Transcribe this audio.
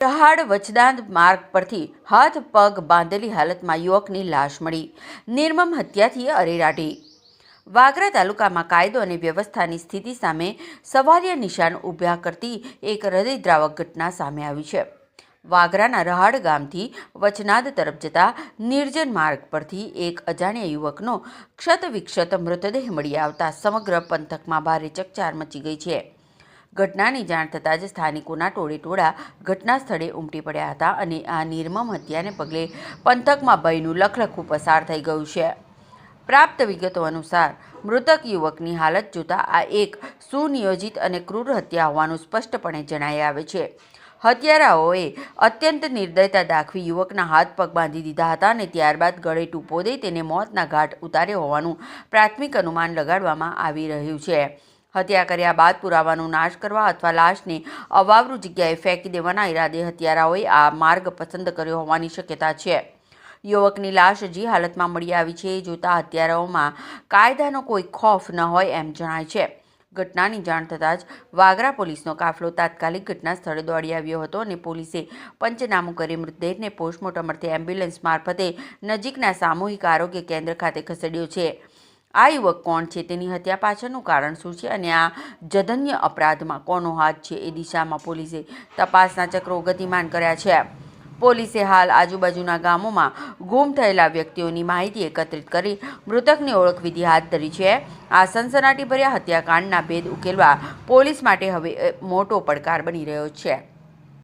પ્રહાડ વચદાંત માર્ગ પરથી હાથ પગ બાંધેલી હાલતમાં યુવકની લાશ મળી. નિર્મમ હત્યાથી અરેરાટી. વાગરા તાલુકામાં કાયદો અને વ્યવસ્થાની સ્થિતિ સામે સવાલિયા નિશાન ઊભા કરતી એક હૃદયદ્રાવક ઘટના સામે આવી છે. વાગરાના રહાડ ગામથી વચનાદ તરફ જતા નિર્જન માર્ગ પરથી એક અજાણ્યા યુવકનો ક્ષત વિક્ષત મૃતદેહ મળી આવતા સમગ્ર પંથકમાં ભારે ચકચાર મચી ગઈ છે. ઘટનાની જાણ થતાં જ સ્થાનિકોના ટોળે ટોળા ઘટના સ્થળે ઉમટી પડ્યા હતા અને આ નિર્મમ હત્યાને પગલે પંથકમાં ભયનું લખલખું પસાર થઈ ગયું છે. પ્રાપ્ત વિગતો અનુસાર, મૃતક યુવકની હાલત જોતાં આ એક સુનિયોજિત અને ક્રૂર હત્યા હોવાનું સ્પષ્ટપણે જણાઈ આવે છે. હત્યારાઓએ અત્યંત નિર્દયતા દાખવી યુવકના હાથ પગ બાંધી દીધા હતા અને ત્યારબાદ ગળે ટૂંપો દઈ તેને મોતના ઘાટ ઉતાર્યો હોવાનું પ્રાથમિક અનુમાન લગાડવામાં આવી રહ્યું છે. હત્યા કર્યા બાદ પુરાવાનો નાશ કરવા અથવા લાશને અવાવરૂ જગ્યાએ ફેંકી દેવાના ઈરાદે હત્યારાઓએ આ માર્ગ પસંદ કર્યો હોવાની શક્યતા છે. યુવકની લાશ હજી હાલતમાં મળી આવી છે. એ જોતા હત્યારાઓમાં કાયદાનો કોઈ ખોફ ન હોય એમ જણાય છે. ઘટનાની જાણ થતાં જ વાગરા પોલીસનો કાફલો તાત્કાલિક ઘટના સ્થળે દોડી આવ્યો હતો અને પોલીસે પંચનામું કરી મૃતદેહને પોસ્ટમોર્ટમ અર્થે એમ્બ્યુલન્સ મારફતે નજીકના સામૂહિક આરોગ્ય કેન્દ્ર ખાતે ખસેડ્યો છે. આ યુવક કોણ છે? તેની હત્યા પાછળનું કારણ શું છે? અને આ જધન્ય અપરાધમાં કોનો હાથ છે? એ દિશામાં પોલીસે તપાસના ચક્રો ગતિમાન કર્યા છે. પોલીસે હાલ આજુબાજુના ગામોમાં ગુમ થયેલા વ્યક્તિઓની માહિતી એકત્રિત કરી મૃતકની ઓળખવિધિ હાથ ધરી છે. આ સનસનાટીભર્યા હત્યાકાંડના ભેદ ઉકેલવા પોલીસ માટે હવે મોટો પડકાર બની રહ્યો છે.